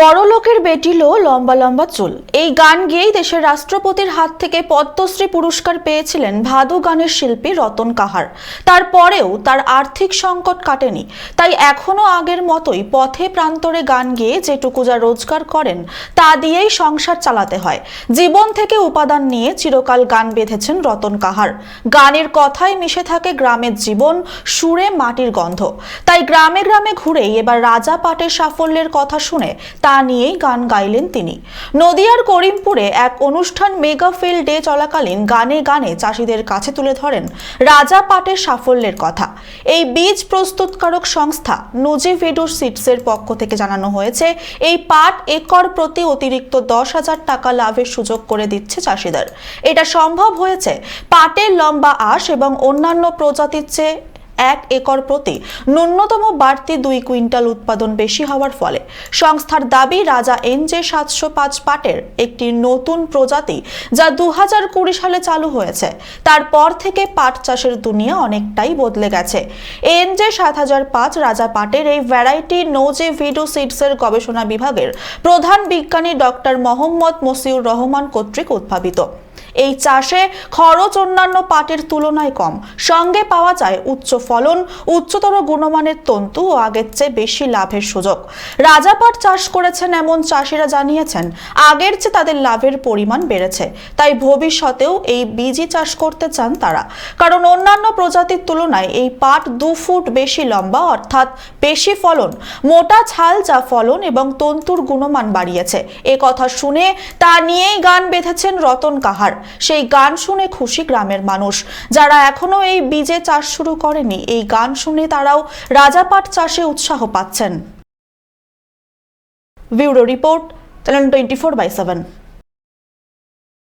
বড় লোকের বেটিলো লম্বা লম্বা চুল। এই গান গেয়েই দেশের রাষ্ট্রপতির হাত থেকে পদ্মশ্রী পুরস্কার পেয়েছিলেন ভাদু গানের শিল্পী রতন কাহার। তারপরেও তার আর্থিক সংকট কাটেনি। তাই এখনও আগের মতোই পথে প্রান্তরে গান গেয়ে যেটুকু যা রোজগার করেন, তা দিয়েই সংসার চালাতে হয়। জীবন থেকে উপাদান নিয়ে চিরকাল গান বেঁধেছেন রতন কাহার। গানের কথায় মিশে থাকে গ্রামের জীবন, সুরে মাটির গন্ধ। তাই গ্রামে গ্রামে ঘুরেই এবার রাজা পাটের সাফল্যের কথা শুনে তা নিয়েই গান গাইলেন তিনি। নদিয়ার করিমপুরে এক অনুষ্ঠান মেগা ফিল্ড ডে চলাকালীন গানে গানে চাষিদের কাছে তুলে ধরেন রাজা পাটের সাফল্যের কথা। এই বীজ প্রস্তুতকারক সংস্থা নোজেভেডোর সিডসের পক্ষ থেকে জানানো হয়েছে, এই পাট একর প্রতি অতিরিক্ত দশ হাজার টাকা লাভের সুযোগ করে দিচ্ছে চাষিদের। এটা সম্ভব হয়েছে পাটের লম্বা আঁশ এবং অন্যান্য প্রজাতির চেয়ে এক একর প্রতি ন্যূনতম বাড়তি দুই কুইন্টাল উৎপাদন বেশি হওয়ার ফলে সংস্থার দাবি রাজা এনজে সাতশো পাঁচ পাটের একটি নতুন প্রজাতি যা দু হাজার কুড়ি সালে চালু হয়েছে। তারপর থেকে পাট চাষের দুনিয়া অনেকটাই বদলে গেছে। এনজে সাত হাজার পাঁচ রাজা পাটের এই ভ্যারাইটি নোজে ভিডো সিডসের গবেষণা বিভাগের প্রধান বিজ্ঞানী ডক্টর মোহাম্মদ মসিউর রহমান কর্তৃক উদ্ভাবিত। এই চাষে খরচ অন্যান্য পাটের তুলনায় কম। সঙ্গে পাওয়া যায় উচ্চ ফলন, উচ্চতর গুণমানের তন্তু ও আগের চেয়ে বেশি লাভের সুযোগ। রাজা পাট চাষ করেছেন এমন চাষিরা জানিয়েছেন, আগের চেয়ে তাদের লাভের পরিমাণ বেড়েছে। তাই ভবিষ্যতেও এই বীজই চাষ করতে চান তারা। কারণ অন্যান্য প্রজাতির তুলনায় এই পাট দু ফুট বেশি লম্বা, অর্থাৎ বেশি ফলন, মোটা ছাল যা ফলন এবং তন্তুর গুণমান বাড়িয়েছে। এ কথা শুনে তা নিয়েই গান বেঁধেছেন রতন কাহার। সেই গান শুনে খুশি গ্রামের মানুষ। যারা এখনও এই বীজে চাষ শুরু করেনি, এই গান শুনে তারাও রাজাপাট চাষে উৎসাহ পাচ্ছেন। Bureau report channel twenty four by seven.